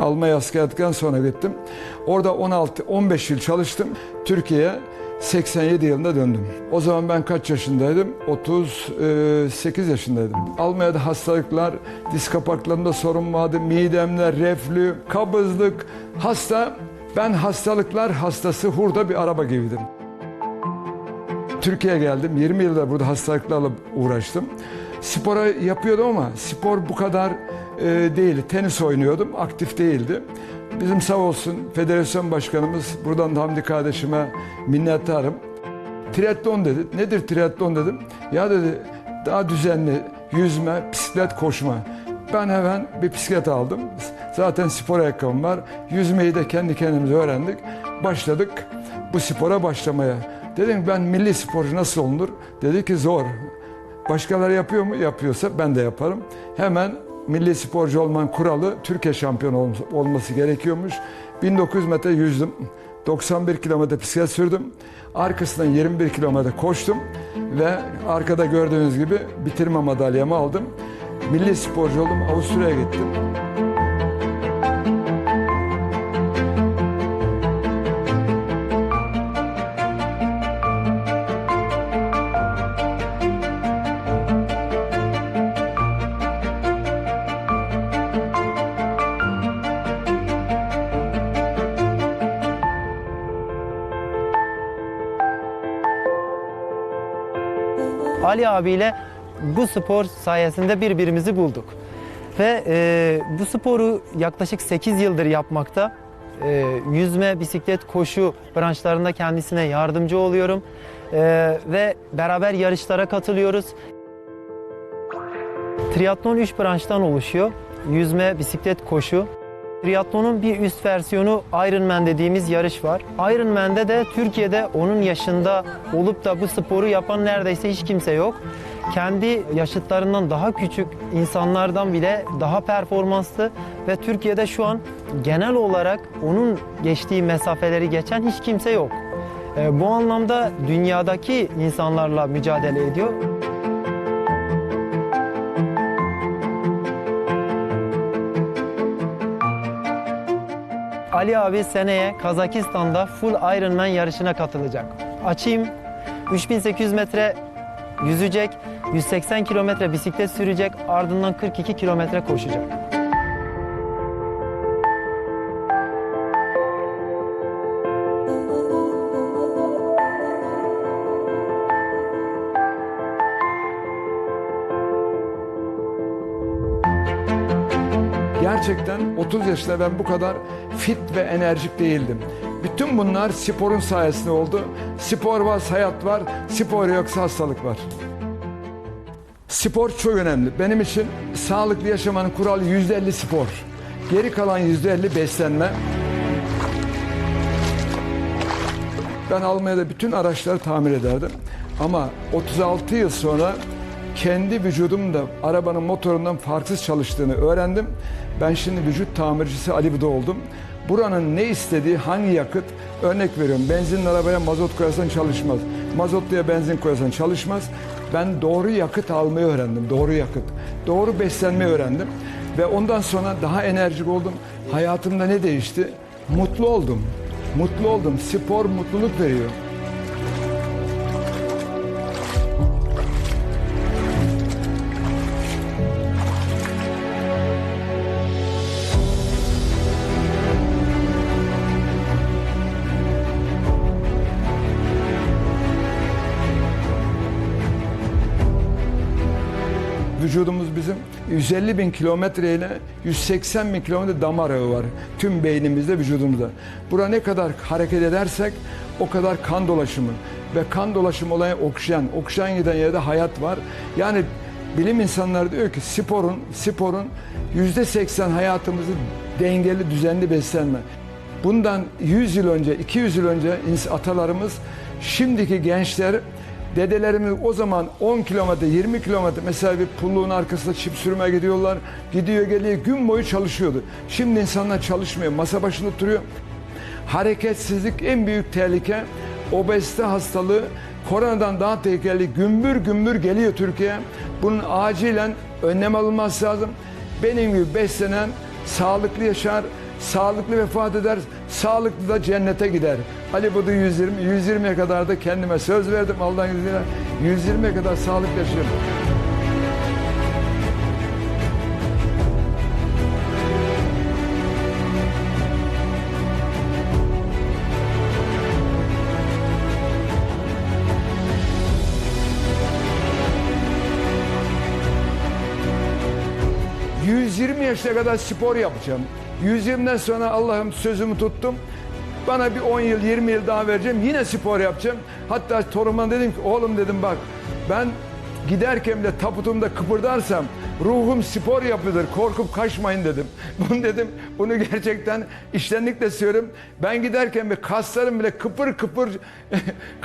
Almanya askerlikten sonra gittim. Orada 16-15 yıl çalıştım. Türkiye'ye 87 yılında döndüm. O zaman ben kaç yaşındaydım? 38 yaşındaydım. Almanya'da hastalıklar, diz kapaklarımda sorun vardı, midemler, reflü, kabızlık, hasta. Ben hastalıklar hastası hurda bir araba gibiydim. Türkiye'ye geldim. 20 yılda burada hastalıklarla uğraştım. Spora yapıyordum ama spor bu kadar e, değil. Tenis oynuyordum, aktif değildi. Bizim sağ olsun federasyon başkanımız, buradan da Hamdi kardeşime minnettarım. Triatlon dedi. Nedir triatlon dedim. Ya dedi daha düzenli yüzme, bisiklet, koşma. Ben hemen bir bisiklet aldım. Zaten spor ayakkabım var. Yüzmeyi de kendi kendimize öğrendik. Başladık bu spora başlamaya. Dedim ben milli sporcu nasıl olunur? Dedi ki zor. Başkaları yapıyor mu? Yapıyorsa ben de yaparım. Hemen milli sporcu olmanın kuralı Türkiye şampiyonu ol- olması gerekiyormuş. 1900 metre yüzdüm. 91 kilometre bisiklet sürdüm. Arkasından 21 kilometre koştum ve arkada gördüğünüz gibi bitirme madalyamı aldım. Milli sporcu oldum. Avusturya'ya gittim. Ali abiyle bu spor sayesinde birbirimizi bulduk. Ve e, bu sporu yaklaşık 8 yıldır yapmakta. E, yüzme, bisiklet, koşu branşlarında kendisine yardımcı oluyorum. E, ve beraber yarışlara katılıyoruz. Triatlon 3 branştan oluşuyor. Yüzme, bisiklet, koşu. Triatlonun bir üst versiyonu Ironman dediğimiz yarış var. Ironman'de de Türkiye'de onun yaşında olup da bu sporu yapan neredeyse hiç kimse yok. Kendi yaşıtlarından daha küçük insanlardan bile daha performanslı ve Türkiye'de şu an genel olarak onun geçtiği mesafeleri geçen hiç kimse yok. Ee, Bu anlamda dünyadaki insanlarla mücadele ediyor. Ali abi seneye Kazakistan'da full Ironman yarışına katılacak. Açayım. 3800 metre yüzecek, 180 kilometre bisiklet sürecek, ardından 42 kilometre koşacak. Gerçekten 30 yaşında ben bu kadar fit ve enerjik değildim. Bütün bunlar sporun sayesinde oldu. Spor var, hayat var. Spor yoksa hastalık var. Spor çok önemli. Benim için sağlıklı yaşamanın kuralı %50 spor. Geri kalan %50 beslenme. Ben Almanya'da bütün araçları tamir ederdim. Ama 36 yıl sonra kendi vücudumda arabanın motorundan farksız çalıştığını öğrendim. Ben şimdi vücut tamircisi Ali oldum. Buranın ne istediği, hangi yakıt, örnek veriyorum benzinli arabaya mazot koyarsan çalışmaz. Mazotluya benzin koyarsan çalışmaz. Ben doğru yakıt almayı öğrendim, doğru yakıt. Doğru beslenmeyi öğrendim. Ve ondan sonra daha enerjik oldum. Hayatımda ne değişti? Mutlu oldum. Mutlu oldum. Spor mutluluk veriyor. Vücudumuz bizim 150 bin kilometre ile 180 bin kilometre damar ağı var. Tüm beynimizde, vücudumuzda. Bura ne kadar hareket edersek o kadar kan dolaşımı ve kan dolaşımı olan oksijen, oksijen giden yerde hayat var. Yani bilim insanları diyor ki sporun, sporun yüzde 80 hayatımızı dengeli, düzenli beslenme. Bundan 100 yıl önce, 200 yıl önce atalarımız, şimdiki gençler Dedelerimiz o zaman 10 kilometre, 20 kilometre mesela bir pulluğun arkasında çip sürmeye gidiyorlar. Gidiyor geliyor gün boyu çalışıyordu. Şimdi insanlar çalışmıyor. Masa başında duruyor. Hareketsizlik en büyük tehlike. Obezite hastalığı koronadan daha tehlikeli. Gümbür gümbür geliyor Türkiye. Bunun acilen önlem alınması lazım. Benim gibi beslenen, sağlıklı yaşar, Sağlıklı vefat eder, sağlıklı da cennete gider. Ali Budu 120, 120'ye kadar da kendime söz verdim Allah'ın izniyle. 120'ye kadar sağlıklı yaşıyorum. ...120 yaşına kadar spor yapacağım. 120'den sonra Allah'ım sözümü tuttum. Bana bir 10 yıl, 20 yıl daha vereceğim. Yine spor yapacağım. Hatta torunuma dedim ki oğlum dedim bak ben giderken bile taputumda kıpırdarsam ruhum spor yapıdır. Korkup kaçmayın dedim. Bunu dedim. Bunu gerçekten iştenlikle söylüyorum. Ben giderken bir kaslarım bile kıpır kıpır